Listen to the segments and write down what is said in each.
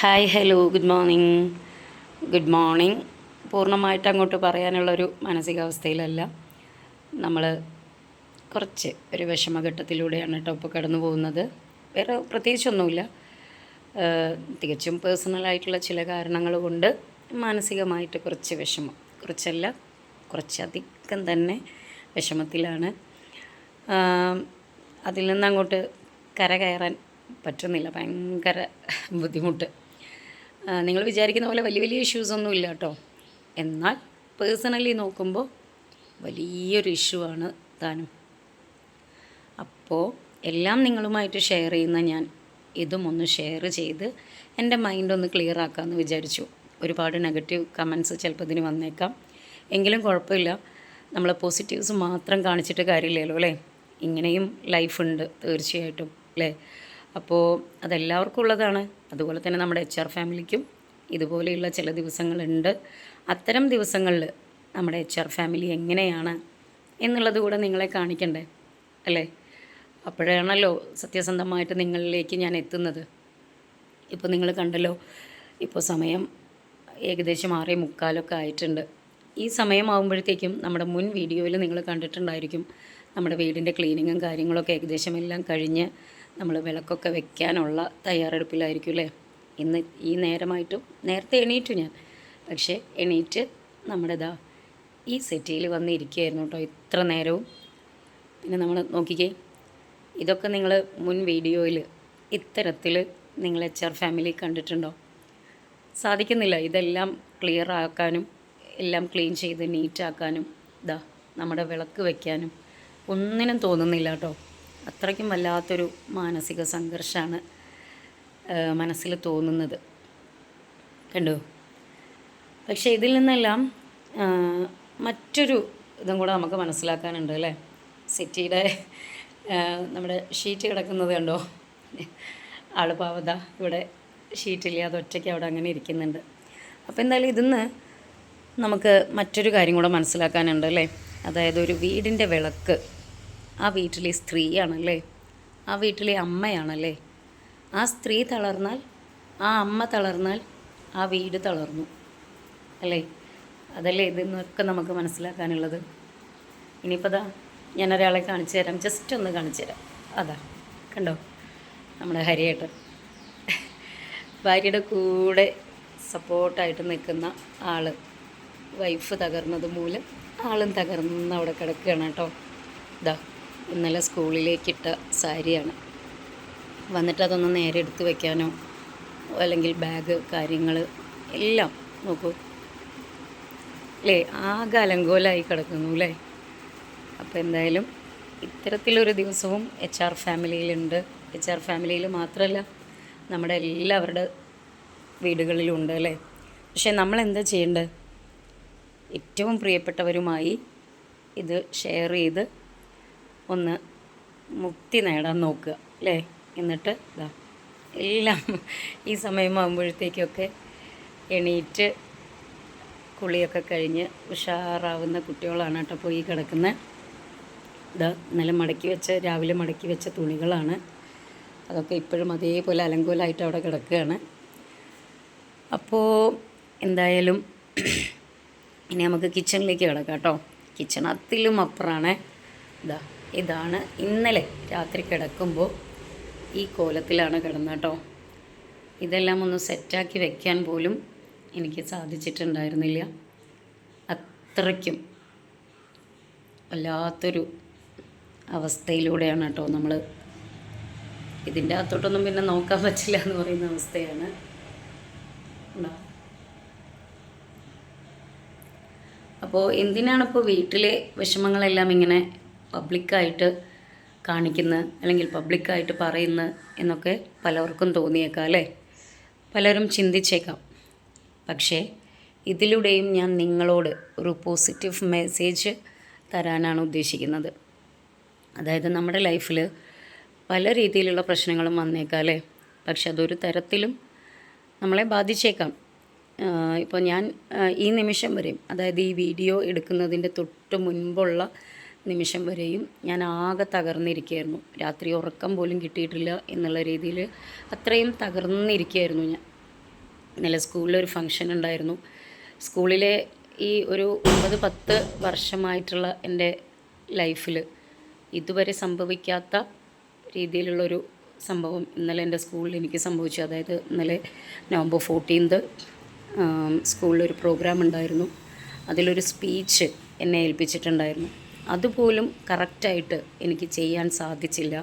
Hi hello good morning good morning പൂർണമായിട്ട് അങ്ങോട്ട് പറയാനുള്ളൊരു മാനസികാവസ്ഥയിലല്ല. നമ്മൾ കുറച്ച് ഒരു വിഷമഘട്ടത്തിലൂടെയാണ് കേട്ടോ ഇപ്പോൾ കടന്നു പോകുന്നത്. വേറെ പ്രത്യേകിച്ചൊന്നുമില്ല. തികച്ചും പേഴ്സണലായിട്ടുള്ള ചില കാരണങ്ങൾ കൊണ്ട് മാനസികമായിട്ട് കുറച്ച് വിഷമം. കുറച്ചല്ല കുറച്ചധികം തന്നെ വിഷമത്തിലാണ്. അതിൽ നിന്നങ്ങോട്ട് കര കയറാൻ പറ്റുന്നില്ല. ഭയങ്കര ബുദ്ധിമുട്ട്. നിങ്ങൾ വിചാരിക്കുന്ന പോലെ വലിയ വലിയ ഇഷ്യൂസ് ഒന്നും ഇല്ല കേട്ടോ. എന്നാൽ പേഴ്സണലി നോക്കുമ്പോൾ വലിയൊരു ഇഷ്യൂ ആണ് താനും. അപ്പോൾ എല്ലാം നിങ്ങളുമായിട്ട് ഷെയർ ചെയ്യുന്ന ഞാൻ ഇതും ഒന്ന് ഷെയർ ചെയ്ത് എന്റെ മൈൻഡ് ഒന്ന് ക്ലിയർ ആക്കാമെന്ന് വിചാരിച്ചു. ഒരുപാട് നെഗറ്റീവ് കമൻസ് ചിലപ്പോൾ ഇതിന് വന്നേക്കാം. എങ്കിലും കുഴപ്പമില്ല. നമ്മൾ പോസിറ്റീവ്സ് മാത്രം കാണിച്ചിട്ട് കാര്യമില്ലല്ലോ അല്ലേ? ഇങ്ങനെയും ലൈഫുണ്ട് തീർച്ചയായിട്ടും അല്ലേ? അപ്പോൾ അതെല്ലാവർക്കും ഉള്ളതാണ്. അതുപോലെ തന്നെ നമ്മുടെ എച്ച് ആർ ഫാമിലിക്കും ഇതുപോലെയുള്ള ചില ദിവസങ്ങളുണ്ട്. അത്തരം ദിവസങ്ങളിൽ നമ്മുടെ എച്ച് ആർ ഫാമിലി എങ്ങനെയാണ് എന്നുള്ളത് കൂടെ നിങ്ങളെ കാണിക്കണ്ടേ? അല്ലേ? അപ്പോഴാണല്ലോ സത്യസന്ധമായിട്ട് നിങ്ങളിലേക്ക് ഞാൻ എത്തുന്നത്. ഇപ്പോൾ നിങ്ങൾ കണ്ടല്ലോ ഇപ്പോൾ സമയം ഏകദേശം ആറേ മുക്കാലൊക്കെ ആയിട്ടുണ്ട്. ഈ സമയമാകുമ്പോഴത്തേക്കും നമ്മുടെ മുൻ വീഡിയോയിൽ നിങ്ങൾ കണ്ടിട്ടുണ്ടായിരിക്കും നമ്മുടെ വീടിന്റെ ക്ലീനിങ്ങും കാര്യങ്ങളൊക്കെ ഏകദേശം എല്ലാം കഴിഞ്ഞ് നമ്മൾ വിളക്കൊക്കെ വെക്കാനുള്ള തയ്യാറെടുപ്പിലായിരിക്കും അല്ലേ? ഇന്ന് ഈ നേരമായിട്ടും നേരത്തെ എണീറ്റു ഞാൻ. പക്ഷേ എണീറ്റ് നമ്മുടെ ഇതാ ഈ സെറ്റിയിൽ വന്ന് ഇരിക്കുകയായിരുന്നു കേട്ടോ ഇത്ര നേരവും. പിന്നെ നമ്മൾ നോക്കിക്കേ ഇതൊക്കെ നിങ്ങൾ മുൻ വീഡിയോയിൽ ഇത്തരത്തിൽ നിങ്ങൾ എച്ച് ആർ ഫാമിലി കണ്ടിട്ടുണ്ടോ? സാധിക്കുന്നില്ല. ഇതെല്ലാം ക്ലിയർ ആക്കാനും എല്ലാം ക്ലീൻ ചെയ്ത് നീറ്റാക്കാനും ഇതാ നമ്മുടെ വിളക്ക് വയ്ക്കാനും ഒന്നിനും തോന്നുന്നില്ല കേട്ടോ. അത്രയ്ക്കും വല്ലാത്തൊരു മാനസിക സംഘർഷമാണ് മനസ്സിൽ തോന്നുന്നത്. കണ്ടോ? പക്ഷേ ഇതിൽ നിന്നെല്ലാം മറ്റൊരു ഇതും കൂടെ നമുക്ക് മനസ്സിലാക്കാനുണ്ട് അല്ലേ? സിറ്റിയുടെ നമ്മുടെ ഷീറ്റ് കിടക്കുന്നത് കണ്ടോ? ആളുപാവത ഇവിടെ ഷീറ്റില്ലാതെ ഒറ്റയ്ക്ക് അവിടെ അങ്ങനെ ഇരിക്കുന്നുണ്ട്. അപ്പോൾ എന്തായാലും ഇതിന്ന് നമുക്ക് മറ്റൊരു കാര്യം കൂടെ മനസ്സിലാക്കാനുണ്ട് അല്ലേ? അതായത് ഒരു വീടിന്റെ വിളക്ക്. ആ വീട്ടിലെ സ്ത്രീയാണല്ലേ? ആ വീട്ടിലെ അമ്മയാണല്ലേ? ആ സ്ത്രീ തളർന്നാൽ ആ അമ്മ തളർന്നാൽ ആ വീട് തളർന്നു. അല്ലേ? അതല്ലേ ഇതെന്നൊക്കെ നമുക്ക് മനസ്സിലാക്കാനുള്ളത്. ഇനിയിപ്പോൾ ദാ ഞാൻ ഒരാളെ കാണിച്ചു തരാം. ജസ്റ്റ് ഒന്ന് കാണിച്ചു തരാം. അതാ കണ്ടോ? നമ്മുടെ ഹരിയേട്ടൻ. ഭാര്യയുടെ കൂടെ സപ്പോർട്ടായിട്ട് നിൽക്കുന്ന ആൾ വൈഫ് തകർന്നത് മൂലം ആളും തകർന്ന് അവിടെ കിടക്കുകയാണ് കേട്ടോ. ഇതാ ഇന്നലെ സ്കൂളിലേക്കിട്ട സാരിയാണ്. വന്നിട്ട് അതൊന്ന് നേരെ എടുത്ത് വെക്കാനോ അല്ലെങ്കിൽ ബാഗ് കാര്യങ്ങൾ എല്ലാം നോക്കൂ. അല്ലേ ആകെ അലങ്കോലായി കിടക്കുന്നു അല്ലേ അപ്പോൾ എന്തായാലും ഇത്തരത്തിലൊരു ദിവസവും എച്ച് ആർ ഫാമിലിയിലുണ്ട്. എച്ച് ആർ ഫാമിലിയിൽ മാത്രമല്ല നമ്മുടെ എല്ലാവരുടെ വീടുകളിലും ഉണ്ട് അല്ലേ പക്ഷേ നമ്മൾ എന്താ ചെയ്യേണ്ടത്? ഏറ്റവും പ്രിയപ്പെട്ടവരുമായി ഇത് ഷെയർ ചെയ്ത് ഒന്ന് മുക്തി നേടാൻ നോക്കുക അല്ലേ? എന്നിട്ട് ഇതാ എല്ലാം ഈ സമയമാകുമ്പോഴത്തേക്കൊക്കെ എണീറ്റ് കുളിയൊക്കെ കഴിഞ്ഞ് ഉഷാറാവുന്ന കുട്ടികളാണ് കേട്ടോ പോയി കിടക്കുന്നത് ഇതാ ഇന്നലെ മടക്കി വെച്ച രാവിലെ മടക്കി വെച്ച തുണികളാണ്. അതൊക്കെ ഇപ്പോഴും അതേപോലെ അലങ്കോലായിട്ട് അവിടെ കിടക്കുകയാണ്. അപ്പോൾ എന്തായാലും ഇനി നമുക്ക് കിച്ചണിലേക്ക് കിടക്കാം കേട്ടോ. കിച്ചൺ അതിലും അപ്പുറമാണ് ഇതാ ഇതാണ് ഇന്നലെ രാത്രി കിടക്കുമ്പോൾ ഈ കോലത്തിലാണ് കിടന്നത് കേട്ടോ. ഇതെല്ലാം ഒന്ന് സെറ്റാക്കി വെക്കാൻ പോലും എനിക്ക് സാധിച്ചിട്ടുണ്ടായിരുന്നില്ല. അത്രയ്ക്കും വല്ലാത്തൊരു അവസ്ഥയിലൂടെയാണ് കേട്ടോ നമ്മൾ ഇതിന്റെ അകത്തോട്ടൊന്നും പിന്നെ നോക്കാൻ പറ്റില്ല എന്ന് പറയുന്ന അവസ്ഥയാണ്. അപ്പോൾ എന്തിനാണിപ്പോൾ വീട്ടിലെ വിഷമങ്ങളെല്ലാം ഇങ്ങനെ പബ്ലിക്കായിട്ട് കാണിക്കുന്ന അല്ലെങ്കിൽ പബ്ലിക്കായിട്ട് പറയുന്ന എന്നൊക്കെ പലർക്കും തോന്നിയേക്കാം അല്ലേ? പലരും ചിന്തിച്ചേക്കാം. പക്ഷേ ഇതിലൂടെയും ഞാൻ നിങ്ങളോട് ഒരു പോസിറ്റീവ് മെസ്സേജ് തരാനാണ് ഉദ്ദേശിക്കുന്നത്. അതായത് നമ്മുടെ ലൈഫിൽ പല രീതിയിലുള്ള പ്രശ്നങ്ങളും വന്നേക്കാം അല്ലേ? പക്ഷെ അതൊരു തരത്തിലും നമ്മളെ ബാധിച്ചേക്കാം. ഇപ്പോൾ ഞാൻ ഈ നിമിഷം വരെയും അതായത് ഈ വീഡിയോ എടുക്കുന്നതിന്റെ തൊട്ട് മുൻപുള്ള നിമിഷം വരെയും ഞാൻ ആകെ തകർന്നിരിക്കുകയായിരുന്നു. രാത്രി ഉറക്കം പോലും കിട്ടിയിട്ടില്ല എന്നുള്ള രീതിയിൽ അത്രയും തകർന്നിരിക്കുകയായിരുന്നു ഞാൻ. ഇന്നലെ സ്കൂളിലൊരു ഫങ്ഷൻ ഉണ്ടായിരുന്നു. സ്കൂളിലെ ഈ ഒരു ഒമ്പത് പത്ത് വർഷമായിട്ടുള്ള എന്റെ ലൈഫിൽ ഇതുവരെ സംഭവിക്കാത്ത രീതിയിലുള്ളൊരു സംഭവം ഇന്നലെ എന്റെ സ്കൂളിൽ എനിക്ക് സംഭവിച്ചു. അതായത് ഇന്നലെ നവംബർ ഫോർട്ടീൻത് സ്കൂളിലൊരു പ്രോഗ്രാം ഉണ്ടായിരുന്നു. അതിലൊരു സ്പീച്ച് എന്നെ ഏൽപ്പിച്ചിട്ടുണ്ടായിരുന്നു. അതുപോലും കറക്റ്റായിട്ട് എനിക്ക് ചെയ്യാൻ സാധിച്ചില്ല.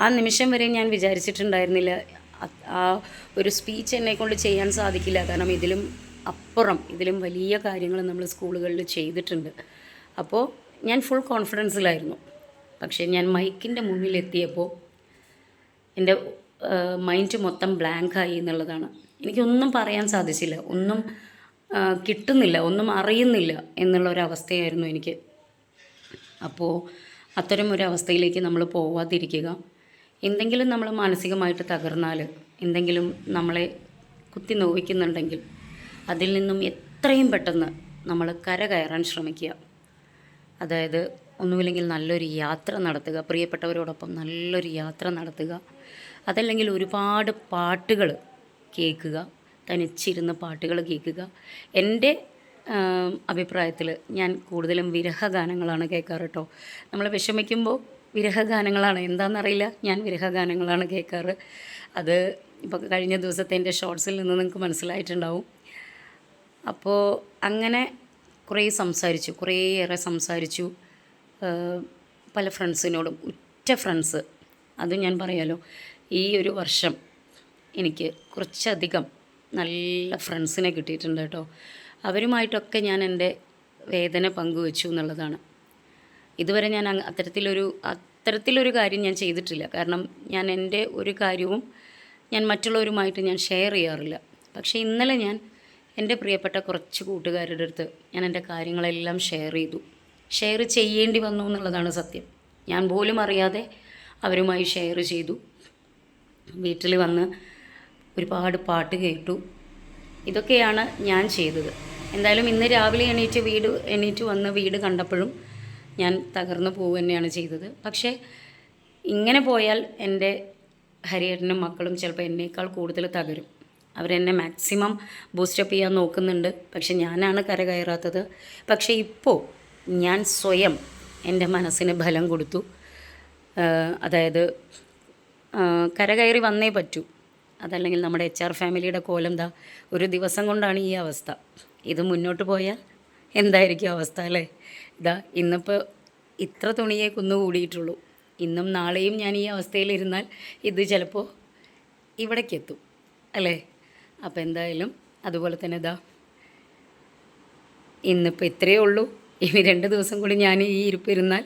ആ നിമിഷം വരെ ഞാൻ വിചാരിച്ചിട്ടുണ്ടായിരുന്നില്ല. ആ ഒരു സ്പീച്ച് എന്നെ കൊണ്ട് ചെയ്യാൻ സാധിക്കില്ല. കാരണം ഇതിലും അപ്പുറം ഇതിലും വലിയ കാര്യങ്ങൾ നമ്മൾ സ്കൂളുകളിൽ ചെയ്തിട്ടുണ്ട്. അപ്പോൾ ഞാൻ ഫുൾ കോൺഫിഡൻസിലായിരുന്നു പക്ഷേ ഞാൻ മൈക്കിന്റെ മുന്നിലെത്തിയപ്പോൾ എന്റെ മൈൻഡ് മൊത്തം ബ്ലാങ്കായി എന്നുള്ളതാണ്. എനിക്കൊന്നും പറയാൻ സാധിച്ചില്ല. ഒന്നും കിട്ടുന്നില്ല. ഒന്നും അറിയുന്നില്ല എന്നുള്ളൊരവസ്ഥയായിരുന്നു എനിക്ക്. അപ്പോൾ അത്തരം ഒരു അവസ്ഥയിലേക്ക് നമ്മൾ പോവാതിരിക്കുക. എന്തെങ്കിലും നമ്മൾ മാനസികമായിട്ട് തകർന്നാൽ എന്തെങ്കിലും നമ്മളെ കുത്തി നോവിക്കുന്നുണ്ടെങ്കിൽ അതിൽ നിന്നും എത്രയും പെട്ടെന്ന് നമ്മൾ കര കയറാൻ ശ്രമിക്കുക. അതായത് ഒന്നുമില്ലെങ്കിൽ നല്ലൊരു യാത്ര നടത്തുക പ്രിയപ്പെട്ടവരോടൊപ്പം നല്ലൊരു യാത്ര നടത്തുക. അതല്ലെങ്കിൽ ഒരുപാട് പാട്ടുകൾ കേൾക്കുക തനിച്ചിരുന്ന് പാട്ടുകൾ കേൾക്കുക. എന്റെ അഭിപ്രായത്തിൽ ഞാൻ കൂടുതലും വിരഹഗാനങ്ങളാണ് കേൾക്കാറ് കേട്ടോ. നമ്മൾ വിഷമിക്കുമ്പോൾ വിരഹഗാനങ്ങളാണ്. എന്താണെന്നറിയില്ല ഞാൻ വിരഹഗാനങ്ങളാണ് കേൾക്കാറ്. അത് ഇപ്പോൾ കഴിഞ്ഞ ദിവസത്തെ എന്റെ ഷോർട്സിൽ നിന്ന് നിങ്ങൾക്ക് മനസ്സിലായിട്ടുണ്ടാവും. അപ്പോൾ അങ്ങനെ കുറേ സംസാരിച്ചു കുറേയേറെ സംസാരിച്ചു. പല ഫ്രണ്ട്സിനോടും ഉറ്റ ഫ്രണ്ട്സ് അത് ഞാൻ പറയാലോ ഈ ഒരു വർഷം എനിക്ക് കുറച്ചധികം നല്ല ഫ്രണ്ട്സിനെ കിട്ടിയിട്ടുണ്ട് കേട്ടോ. അവരുമായിട്ടൊക്കെ ഞാൻ എന്റെ വേദന പങ്കുവെച്ചു എന്നുള്ളതാണ്. ഇതുവരെ ഞാൻ അത്തരത്തിലൊരു അത്തരത്തിലൊരു കാര്യം ഞാൻ ചെയ്തിട്ടില്ല. കാരണം ഞാൻ എന്റെ ഒരു കാര്യവും ഞാൻ മറ്റുള്ളവരുമായിട്ട് ഞാൻ ഷെയർ ചെയ്യാറില്ല. പക്ഷേ ഇന്നലെ ഞാൻ എന്റെ പ്രിയപ്പെട്ട കുറച്ച് കൂട്ടുകാരുടെ അടുത്ത് ഞാൻ എന്റെ കാര്യങ്ങളെല്ലാം ഷെയർ ചെയ്തു. ഷെയർ ചെയ്യേണ്ടി വന്നു എന്നുള്ളതാണ് സത്യം. ഞാൻ പോലും അറിയാതെ അവരുമായി ഷെയർ ചെയ്തു. വീട്ടിൽ വന്ന് ഒരുപാട് പാട്ട് കേട്ടു. ഇതൊക്കെയാണ് ഞാൻ ചെയ്തത്. എന്തായാലും ഇന്ന് രാവിലെ എണീറ്റ് വീട് എണീറ്റ് വന്ന് വീട് കണ്ടപ്പോഴും ഞാൻ തകർന്നു പോവുക തന്നെയാണ് ചെയ്തത്. പക്ഷേ ഇങ്ങനെ പോയാൽ എന്റെ ഹരിയേട്ടനും മക്കളും ചിലപ്പോൾ എന്നേക്കാൾ കൂടുതൽ തകരും. അവരെന്നെ മാക്സിമം ബൂസ്റ്റപ്പ് ചെയ്യാൻ നോക്കുന്നുണ്ട്. പക്ഷെ ഞാനാണ് കരകയറാത്തത്. പക്ഷേ ഇപ്പോൾ ഞാൻ സ്വയം എന്റെ മനസ്സിന് ബലം കൊടുത്തു. അതായത് കര കരകയറി വന്നേ പറ്റൂ. അതല്ലെങ്കിൽ നമ്മുടെ എച്ച് ആർ ഫാമിലിയുടെ കോലം ദാ ഒരു ദിവസം കൊണ്ടാണ് ഈ അവസ്ഥ. ഇത് മുന്നോട്ട് പോയാൽ എന്തായിരിക്കും അവസ്ഥ അല്ലേ? ഇതാ ഇന്നിപ്പോൾ ഇത്ര തുണിയെ കുന്നുകൂടിയിട്ടുള്ളൂ ഇന്നും നാളെയും ഞാൻ ഈ അവസ്ഥയിലിരുന്നാൽ ഇത് ചിലപ്പോൾ ഇവിടേക്കെത്തും അല്ലേ? അപ്പോൾ എന്തായാലും അതുപോലെ തന്നെ ഇതാ ഇന്നിപ്പോൾ ഇത്രയേ ഉള്ളൂ. ഇനി രണ്ട് ദിവസം കൂടി ഞാൻ ഈ ഇരിപ്പ് ഇരുന്നാൽ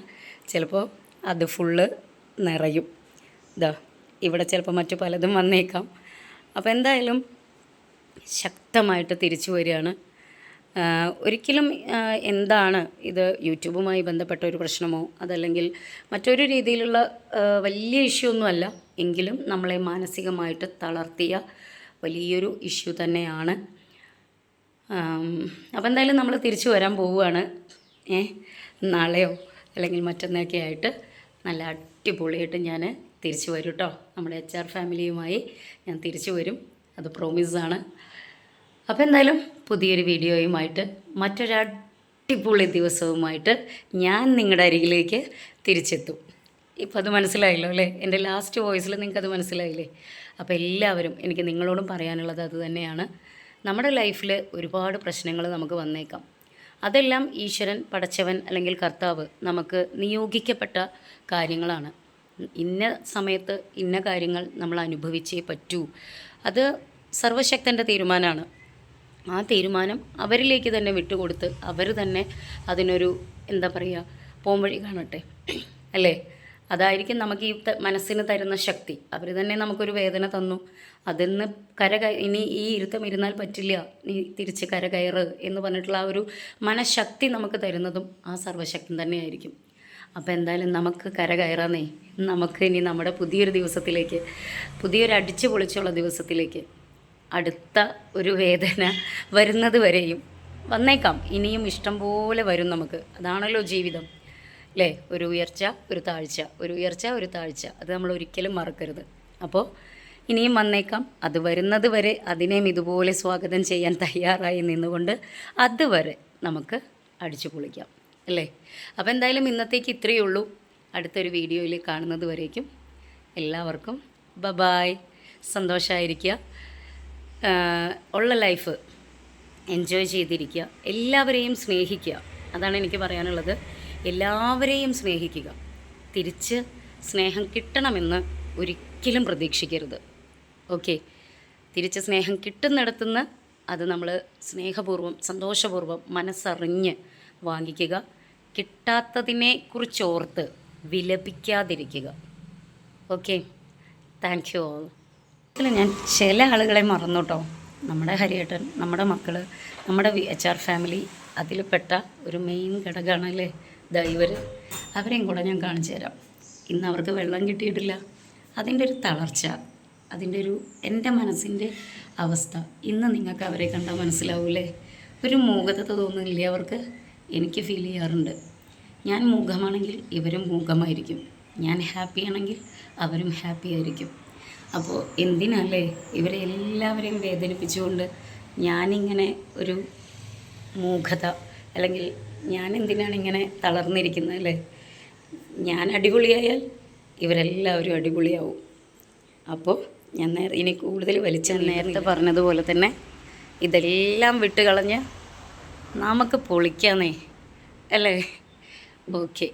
ചിലപ്പോൾ അത് ഫുള്ള് നിറയും. ഇതാ ഇവിടെ ചിലപ്പോൾ മറ്റു പലതും വന്നേക്കാം. അപ്പോൾ എന്തായാലും ശക്തമായിട്ട് തിരിച്ചു വരികയാണ് ഒരിക്കലും എന്താണ് ഇത് യൂട്യൂബുമായി ബന്ധപ്പെട്ട ഒരു പ്രശ്നമോ? അതല്ലെങ്കിൽ മറ്റൊരു രീതിയിലുള്ള വലിയ ഇഷ്യൂ ഒന്നുമല്ല എങ്കിലും നമ്മളെ മാനസികമായിട്ട് തളർത്തിയ വലിയൊരു ഇഷ്യൂ തന്നെയാണ്. അപ്പോൾ എന്തായാലും നമ്മൾ തിരിച്ചു വരാൻ പോവുകയാണ്. ഏ നാളെയോ അല്ലെങ്കിൽ മറ്റന്നൊക്കെ ആയിട്ട് നല്ല അടിപൊളിയായിട്ട് ഞാൻ തിരിച്ചു വരും കേട്ടോ നമ്മുടെ എച്ച് ആർ ഫാമിലിയുമായി ഞാൻ തിരിച്ചു വരും. അത് പ്രോമിസാണ് അപ്പോൾ എന്തായാലും പുതിയൊരു വീഡിയോയുമായിട്ട് മറ്റൊരു അടിപൊളി ദിവസവുമായിട്ട് ഞാൻ നിങ്ങളുടെ അരികിലേക്ക് തിരിച്ചെത്തും. ഇപ്പോൾ അത് മനസ്സിലായല്ലോ അല്ലേ? എന്റെ ലാസ്റ്റ് വോയിസിൽ നിങ്ങൾക്കത് മനസ്സിലായില്ലേ? അപ്പോൾ എല്ലാവരും എനിക്ക് നിങ്ങളോടും പറയാനുള്ളത് അത് തന്നെയാണ്. നമ്മുടെ ലൈഫിൽ ഒരുപാട് പ്രശ്നങ്ങൾ നമുക്ക് വന്നേക്കാം. അതെല്ലാം ഈശ്വരൻ പടച്ചവൻ അല്ലെങ്കിൽ കർത്താവ് നമുക്ക് നിയോഗിക്കപ്പെട്ട കാര്യങ്ങളാണ്. ഇന്ന സമയത്ത് ഇന്ന കാര്യങ്ങൾ നമ്മൾ അനുഭവിച്ചേ പറ്റൂ. അത് സർവശക്തന്റെ തീരുമാനമാണ് ആ തീരുമാനം അവരിലേക്ക് തന്നെ വിട്ടുകൊടുത്ത് അവർ തന്നെ അതിനൊരു എന്താ പറയുക പോംവഴി കാണട്ടെ. അല്ലേ? അതായിരിക്കും നമുക്ക് ഈ മനസ്സിന് തരുന്ന ശക്തി. അവർ തന്നെ നമുക്കൊരു വേദന തന്നു. അതിന്ന് കര കയ- ഇനി ഈ ഇരുത്തം ഇരുന്നാൽ പറ്റില്ല. നീ തിരിച്ച് കര കയറ് എന്ന് പറഞ്ഞിട്ടുള്ള ആ ഒരു മനഃശക്തി നമുക്ക് തരുന്നതും ആ സർവശക്തി തന്നെയായിരിക്കും. അപ്പോൾ എന്തായാലും നമുക്ക് കര കയറാന്നേ. നമുക്ക് ഇനി നമ്മുടെ പുതിയൊരു ദിവസത്തിലേക്ക് പുതിയൊരു അടിച്ചു പൊളിച്ചുള്ള ദിവസത്തിലേക്ക് അടുത്ത ഒരു വേദന വരുന്നത് വരെയും. വന്നേക്കാം. ഇനിയും ഇഷ്ടം പോലെ വരും നമുക്ക്. അതാണല്ലോ ജീവിതം. അല്ലേ ഒരു ഉയർച്ച ഒരു താഴ്ച. ഒരു ഉയർച്ച ഒരു താഴ്ച. അത് നമ്മൾ ഒരിക്കലും മറക്കരുത്. അപ്പോൾ ഇനിയും വന്നേക്കാം. അത് വരുന്നത് വരെ അതിനെയും ഇതുപോലെ സ്വാഗതം ചെയ്യാൻ തയ്യാറായി നിന്നുകൊണ്ട് അതുവരെ നമുക്ക് അടിച്ചു പൊളിക്കാം. അല്ലേ അപ്പോൾ എന്തായാലും ഇന്നത്തേക്ക് ഇത്രയേ ഉള്ളൂ. അടുത്തൊരു വീഡിയോയിൽ കാണുന്നത് വരേക്കും എല്ലാവർക്കും ബബായ് സന്തോഷമായിരിക്കുക ഉള്ള ലൈഫ് എൻജോയ് ചെയ്തിരിക്കുക. എല്ലാവരെയും സ്നേഹിക്കുക. അതാണ് എനിക്ക് പറയാനുള്ളത്. എല്ലാവരെയും സ്നേഹിക്കുക. തിരിച്ച് സ്നേഹം കിട്ടണമെന്ന് ഒരിക്കലും പ്രതീക്ഷിക്കരുത്. ഓക്കെ തിരിച്ച് സ്നേഹം കിട്ടുന്നിടത്തുനിന്ന് അത് നമ്മൾ സ്നേഹപൂർവം സന്തോഷപൂർവം മനസ്സറിഞ്ഞ് വാങ്ങിക്കുക. കിട്ടാത്തതിനെ കുറിച്ചോർത്ത് വിലപിക്കാതിരിക്കുക. ഓക്കെ താങ്ക് യു ഓൾ ഇതിൽ ഞാൻ ചില ആളുകളെ മറന്നുട്ടോ നമ്മുടെ ഹരിയേട്ടൻ നമ്മുടെ മക്കൾ നമ്മുടെ വി എച്ച് ആർ ഫാമിലി അതിൽപ്പെട്ട ഒരു മെയിൻ ഘടകമാണ് അല്ലേ ദൈവർ അവരെയും കൂടെ ഞാൻ കാണിച്ചു തരാം. ഇന്ന് അവർക്ക് വെള്ളം കിട്ടിയിട്ടില്ല. അതിന്റെ ഒരു തളർച്ച അതിന്റെ ഒരു എന്റെ മനസ്സിന്റെ അവസ്ഥ ഇന്ന് നിങ്ങൾക്ക് അവരെ കണ്ടാൽ മനസ്സിലാവൂലേ ഒരു മൂകത തോന്നുന്നില്ലേ അവർക്ക്? എനിക്ക് ഫീൽ ചെയ്യാറുണ്ട്. ഞാൻ മൂകമാണെങ്കിൽ ഇവരും മൂകമായിരിക്കും. ഞാൻ ഹാപ്പി ആണെങ്കിൽ അവരും ഹാപ്പി ആയിരിക്കും. അപ്പോൾ എന്തിനല്ലേ ഇവരെ എല്ലാവരെയും വേദനിപ്പിച്ചുകൊണ്ട് ഞാനിങ്ങനെ ഒരു മൂഖത അല്ലെങ്കിൽ ഞാൻ എന്തിനാണ് ഇങ്ങനെ തളർന്നിരിക്കുന്നത് അല്ലേ? ഞാൻ അടിപൊളിയായാൽ ഇവരെല്ലാവരും അടിപൊളിയാവും. അപ്പോൾ ഞാൻ നേരെ ഇനി കൂടുതൽ വലിച്ച നേരത്തെ പറഞ്ഞതുപോലെ തന്നെ ഇതെല്ലാം വിട്ട് കളഞ്ഞ് നമുക്ക് പൊളിക്കാന്നേ അല്ലേ? ഓക്കെ.